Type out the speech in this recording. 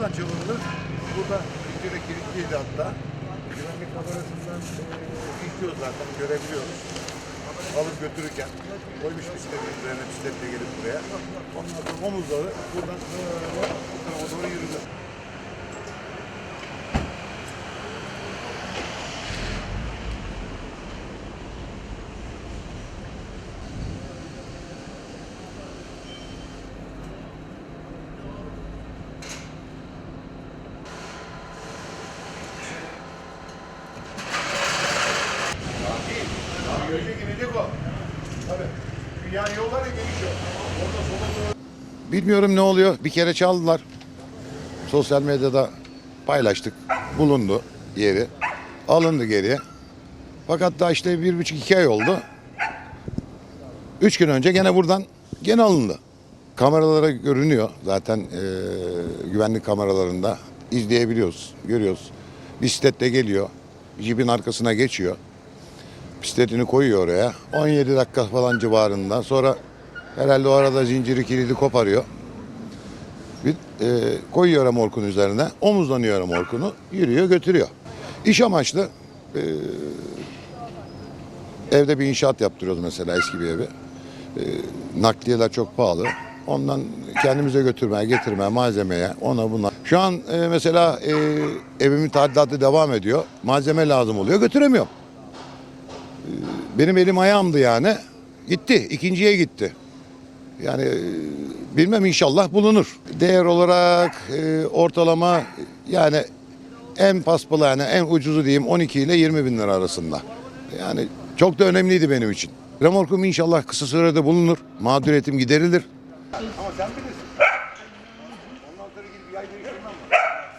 buradan çalındı. Burada Türkiye'de kilitliydi hatta. Güvenlik kamerasından e, zaten görebiliyoruz. Alıp götürürken koymuş bisikletin üzerine bisikletle gelip buraya. Ondan sonra omuzları buradan böyle bu tarafa doğru yürüdü. Tabii. Yani yollar ya geniş yol. Orada sola. Bilmiyorum ne oluyor. Bir kere çaldılar. Sosyal medyada paylaştık. Bulundu yeri. Alındı geriye. Fakat daha işte bir buçuk iki ay oldu. Üç gün önce gene buradan gene alındı. Kameralara görünüyor zaten eee, güvenlik kameralarında izleyebiliyoruz, görüyoruz. Bisikletle geliyor, jipin arkasına geçiyor. Bisikletini koyuyor oraya. 17 dakika falan civarında. Sonra herhalde o arada zinciri kilidi koparıyor. Bir, eee, koyuyor remorkun üzerine. Omuzlanıyor remorkunu. Yürüyor götürüyor. İş amaçlı eee, evde bir inşaat yaptırıyoruz mesela eski bir evi. Eee, nakliyeler çok pahalı. Ondan kendimize götürmeye, getirmeye, malzemeye, ona buna. Şu an eee, mesela eee, evimin tadilatı devam ediyor. Malzeme lazım oluyor. Götüremiyorum benim elim ayağımdı yani. Gitti. ikinciye gitti. Yani e, bilmem inşallah bulunur. Değer olarak e, ortalama yani en paspalane, yani en ucuzu diyeyim 12 ile 20 bin lira arasında. Yani çok da önemliydi benim için. Remorkum inşallah kısa sürede bulunur. Mağduriyetim giderilir. Ama sen bilirsin. Ondan sonra gidip yay değiştirmem var.